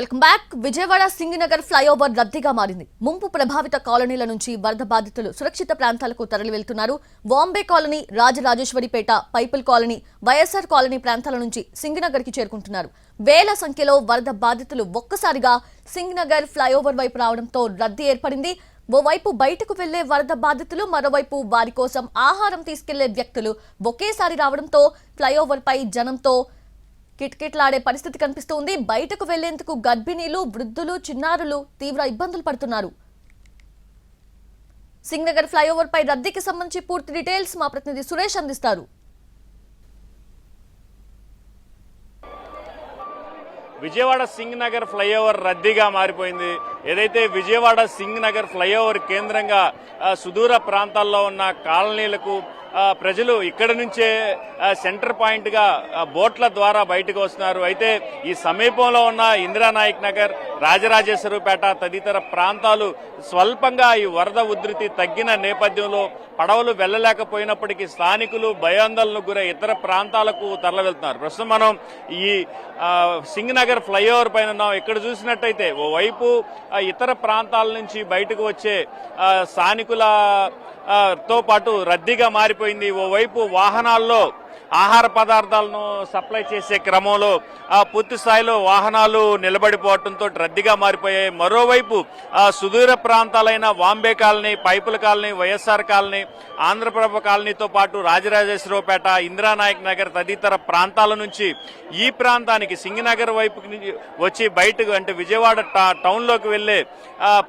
Welcome back. Vijayawada Singhnagar flyover రద్దీగా మారింది. ముంపు ప్రభావిత కాలనీల నుంచి వరద బాధితులు సురక్షిత ప్రాంతాలకు తరలి వెళ్తున్నారు బాంబే కాలనీ రాజరాజేశ్వరిపేట పైపుల్ కాలనీ వైఎస్ఆర్ కాలనీ ప్రాంతాల నుంచి సింగనగర్కి చేరుకుంటున్నారు. వేల సంఖ్యలో వరద బాధితులు ఒక్కసారిగా సింగినగర్ ఫ్లైఓవర్ వైపు రావడంతో రద్దీ ఏర్పడింది. ఓవైపు బయటకు వెళ్ళే వరద బాధితులు మరోవైపు వారి కోసం ఆహారం తీసుకెళ్ళే వ్యక్తులు ఒకేసారి రావడంతో ఫ్లైఓవర్ పై జనంతో కిటకిటలాడే పరిస్థితి కనిపిస్తోంది. బయటకు వెళ్ళేందుకు గర్భిణీలు వృద్ధులు చిన్నారులు తీవ్ర ఇబ్బందులు పడుతున్నారు. సింగనగర్ ఫ్లైఓవర్ పై రద్దీకి సంబంధించి పూర్తి డీటెయిల్స్ మా ప్రతినిధి సురేష్ అందిస్తారు. విజయవాడ సింగ్ నగర్ ఫ్లైఓవర్ రద్దీగా మారిపోయింది. ఏదైతే విజయవాడ సింగ్ నగర్ ఫ్లైఓవర్ కేంద్రంగా సుదూర ప్రాంతాల్లో ఉన్న కాలనీలకు ప్రజలు ఇక్కడ నుంచే సెంటర్ పాయింట్గా బోట్ల ద్వారా బయటకు వస్తున్నారు. అయితే ఈ సమీపంలో ఉన్న ఇందిరానాయక్ నగర్ రాజరాజేశ్వరపేట తదితర ప్రాంతాలు స్వల్పంగా ఈ వరద ఉధృతి తగ్గిన నేపథ్యంలో పడవలు వెళ్ళలేకపోయినప్పటికీ స్థానికులు భయాందోళనకు గురై ఇతర ప్రాంతాలకు తరలివెళ్తున్నారు. ప్రస్తుతం మనం ఈ సింగ్ నగర్ ఫ్లైఓవర్ పైన ఉన్నాం. ఇక్కడ చూసినట్టయితే ఓవైపు ఇతర ప్రాంతాల నుంచి బయటకు వచ్చే స్థానికులతో పాటు రద్దీగా మారిపోయింది. ఓవైపు వాహనాల్లో ఆహార పదార్థాలను సప్లై చేసే క్రమంలో ఆ పూర్తి స్థాయిలో వాహనాలు నిలబడిపోవడంతో రద్దీగా మారిపోయాయి. మరోవైపు సుదూర ప్రాంతాలైన వాంబే కాలనీ పైపుల కాలనీ వైఎస్ఆర్ కాలనీ ఆంధ్రప్రభ కాలనీతో పాటు రాజరాజేశ్వరపేట ఇందిరానాయక్ నగర్ తదితర ప్రాంతాల నుంచి ఈ ప్రాంతానికి సింగనగర్ వైపు నుంచి వచ్చి బయటకు అంటే విజయవాడ టౌన్లోకి వెళ్ళే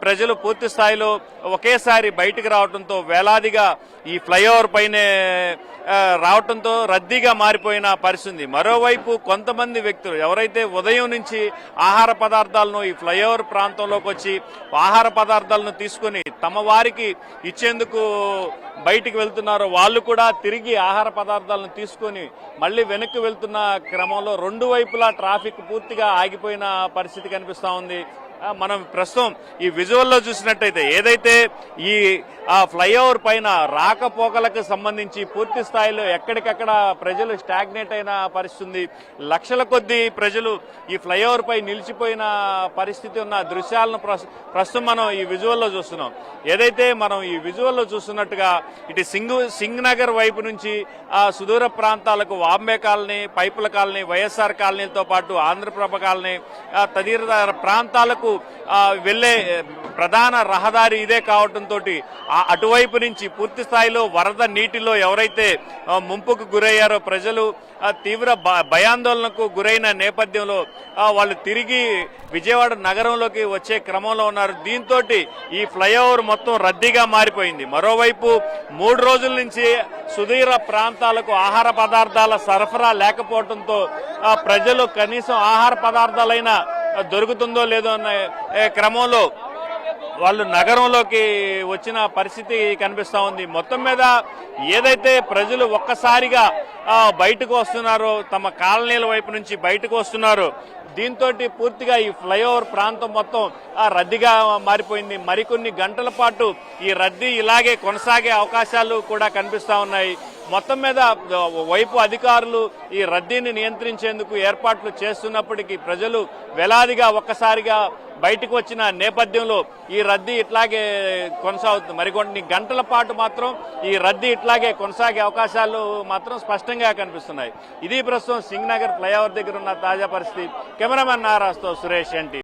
ప్రజలు పూర్తి స్థాయిలో ఒకేసారి బయటకు రావడంతో వేలాదిగా ఈ ఫ్లైఓవర్ పైనే రావటంతో రద్దీగా మారిపోయిన పరిస్థితి మరోవైపు కొంతమంది వ్యక్తులు ఎవరైతే ఉదయం నుంచి ఆహార పదార్థాలను ఈ ఫ్లైఓవర్ ప్రాంతంలోకి వచ్చి ఆహార పదార్థాలను తీసుకుని తమ వారికి ఇచ్చేందుకు బయటికి వెళ్తున్నారో. వాళ్ళు కూడా తిరిగి ఆహార పదార్థాలను తీసుకొని మళ్ళీ వెనక్కి వెళ్తున్న క్రమంలో రెండు వైపులా ట్రాఫిక్ పూర్తిగా ఆగిపోయిన పరిస్థితి కనిపిస్తూ ఉంది. మనం ప్రస్తుతం ఈ విజువల్లో చూసినట్టయితే ఏదైతే ఈ ఆ ఫ్లైఓవర్ పైన రాకపోకలకు సంబంధించి పూర్తి స్థాయిలో ఎక్కడికక్కడ ప్రజలు స్టాగ్నేట్ అయిన పరిస్థితి ఉంది. లక్షల కొద్దీ ప్రజలు ఈ ఫ్లైఓవర్ పై నిలిచిపోయిన పరిస్థితి ఉన్న దృశ్యాలను ప్రస్తుతం మనం ఈ విజువల్లో చూస్తున్నాం. ఏదైతే మనం ఈ విజువల్లో చూస్తున్నట్టుగా ఇటు సింగ్ సింగ్ నగర్ వైపు నుంచి ఆ సుదూర ప్రాంతాలకు వాంబే కాలనీ పైపుల కాలనీ వైఎస్ఆర్ కాలనీలతో పాటు ఆంధ్రప్రభ కాలనీ తదితర ప్రాంతాలకు వెళ్ళే వెళ్ళే ప్రధాన రహదారి ఇదే కావడంతో అటువైపు నుంచి పూర్తి స్థాయిలో వరద నీటిలో ఎవరైతే ముంపుకు గురయ్యారో ప్రజలు తీవ్ర భయాందోళనకు గురైన నేపథ్యంలో వాళ్ళు తిరిగి విజయవాడ నగరంలోకి వచ్చే క్రమంలో ఉన్నారు. దీంతో ఈ ఫ్లైఓవర్ మొత్తం రద్దీగా మారిపోయింది. మరోవైపు మూడు రోజుల నుంచి సుదీర ప్రాంతాలకు ఆహార పదార్థాల సరఫరా లేకపోవడంతో ప్రజలు కనీసం ఆహార పదార్థాలైనా దొరుకుతుందో లేదో అన్న క్రమంలో వాళ్ళు నగరంలోకి వచ్చిన పరిస్థితి కనిపిస్తూ ఉంది. మొత్తం మీద ఏదైతే ప్రజలు ఒక్కసారిగా బయటకు వస్తున్నారో తమ కాలనీల వైపు నుంచి బయటకు వస్తున్నారో దీంతో పూర్తిగా ఈ ఫ్లైఓవర్ ప్రాంతం మొత్తం ఆ, రద్దీగా మారిపోయింది. మరికొన్ని గంటల పాటు ఈ రద్దీ ఇలాగే కొనసాగే అవకాశాలు కూడా కనిపిస్తూ ఉన్నాయి. మొత్తం మీద వైపు అధికారులు ఈ రద్దీని నియంత్రించేందుకు ఏర్పాట్లు చేస్తున్నప్పటికీ ప్రజలు వేలాదిగా ఒక్కసారిగా బయటకు వచ్చిన నేపథ్యంలో ఈ రద్దీ ఇట్లాగే కొనసాగుతుంది. మరికొన్ని గంటల పాటు మాత్రం ఈ రద్దీ ఇట్లాగే కొనసాగే అవకాశాలు మాత్రం స్పష్టంగా కనిపిస్తున్నాయి. ఇది ప్రస్తుతం సింగ్ నగర్ ఫ్లైఓవర్ దగ్గర ఉన్న తాజా పరిస్థితి. Cameraman నారాజ్తో Suresh NT